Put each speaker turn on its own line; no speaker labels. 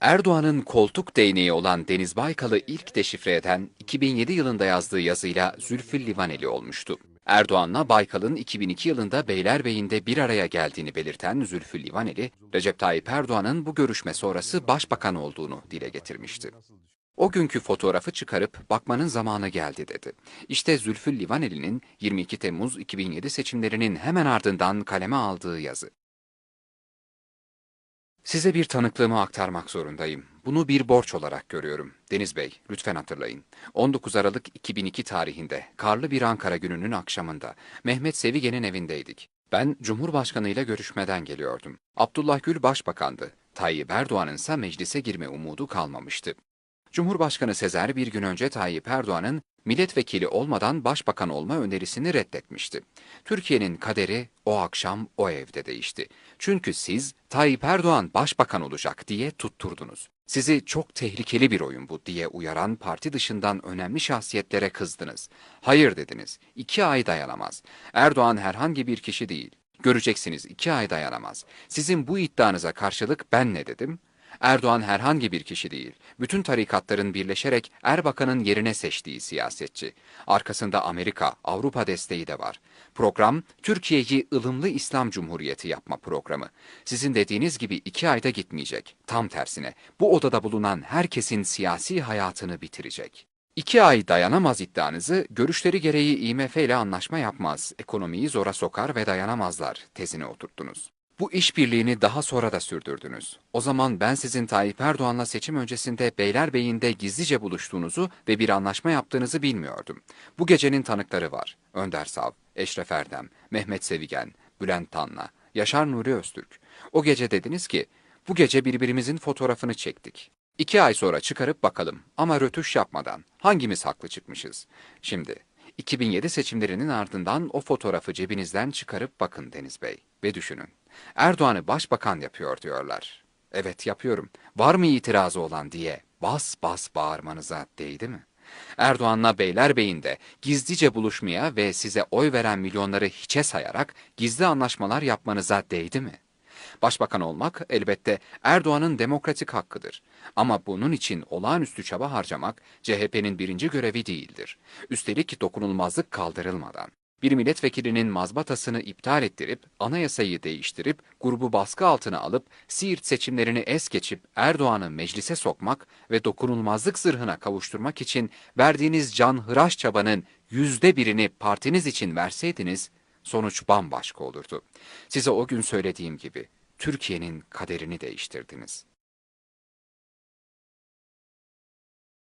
Erdoğan'ın koltuk değneği olan Deniz Baykal'ı ilk deşifre eden 2007 yılında yazdığı yazıyla Zülfü Livaneli olmuştu. Erdoğan'la Baykal'ın 2002 yılında Beylerbeyi'nde bir araya geldiğini belirten Zülfü Livaneli, Recep Tayyip Erdoğan'ın bu görüşme sonrası başbakan olduğunu dile getirmişti. O günkü fotoğrafı çıkarıp bakmanın zamanı geldi dedi. İşte Zülfü Livaneli'nin 22 Temmuz 2007 seçimlerinin hemen ardından kaleme aldığı yazı. Size bir tanıklığımı aktarmak zorundayım. Bunu bir borç olarak görüyorum. Deniz Bey, lütfen hatırlayın. 19 Aralık 2002 tarihinde, karlı bir Ankara gününün akşamında, Mehmet Sevigen'in evindeydik. Ben Cumhurbaşkanı ile görüşmeden geliyordum. Abdullah Gül başbakandı. Tayyip Erdoğan'ın ise meclise girme umudu kalmamıştı. Cumhurbaşkanı Sezer bir gün önce Tayyip Erdoğan'ın milletvekili olmadan başbakan olma önerisini reddetmişti. Türkiye'nin kaderi o akşam o evde değişti. Çünkü siz Tayyip Erdoğan başbakan olacak diye tutturdunuz. Sizi çok tehlikeli bir oyun bu diye uyaran parti dışından önemli şahsiyetlere kızdınız. Hayır dediniz. İki ay dayanamaz. Erdoğan herhangi bir kişi değil. Göreceksiniz iki ay dayanamaz. Sizin bu iddianıza karşılık ben ne dedim? Erdoğan herhangi bir kişi değil. Bütün tarikatların birleşerek Erbakan'ın yerine seçtiği siyasetçi. Arkasında Amerika, Avrupa desteği de var. Program, Türkiye'yi ılımlı İslam Cumhuriyeti yapma programı. Sizin dediğiniz gibi iki ayda gitmeyecek. Tam tersine, bu odada bulunan herkesin siyasi hayatını bitirecek. İki ay dayanamaz iddianızı, görüşleri gereği IMF ile anlaşma yapmaz, ekonomiyi zora sokar ve dayanamazlar tezine oturttunuz. Bu işbirliğini daha sonra da sürdürdünüz. O zaman ben sizin Tayyip Erdoğan'la seçim öncesinde Beylerbeyi'nde gizlice buluştuğunuzu ve bir anlaşma yaptığınızı bilmiyordum. Bu gecenin tanıkları var. Önder Sav, Eşref Erdem, Mehmet Sevigen, Bülent Tanla, Yaşar Nuri Öztürk. O gece dediniz ki, bu gece birbirimizin fotoğrafını çektik. İki ay sonra çıkarıp bakalım ama rötuş yapmadan hangimiz haklı çıkmışız? Şimdi 2007 seçimlerinin ardından o fotoğrafı cebinizden çıkarıp bakın Deniz Bey ve düşünün. Erdoğan'ı başbakan yapıyor diyorlar. Evet yapıyorum. Var mı itirazı olan diye bas bas bağırmanıza değdi mi? Erdoğan'la Beylerbeyi'nde gizlice buluşmaya ve size oy veren milyonları hiçe sayarak gizli anlaşmalar yapmanıza değdi mi? Başbakan olmak elbette Erdoğan'ın demokratik hakkıdır. Ama bunun için olağanüstü çaba harcamak CHP'nin birinci görevi değildir. Üstelik dokunulmazlık kaldırılmadan. Bir milletvekilinin mazbatasını iptal ettirip, anayasayı değiştirip, grubu baskı altına alıp, Siirt seçimlerini es geçip Erdoğan'ı meclise sokmak ve dokunulmazlık zırhına kavuşturmak için verdiğiniz canhıraş çabanın yüzde birini partiniz için verseydiniz, sonuç bambaşka olurdu. Size o gün söylediğim gibi, Türkiye'nin kaderini değiştirdiniz.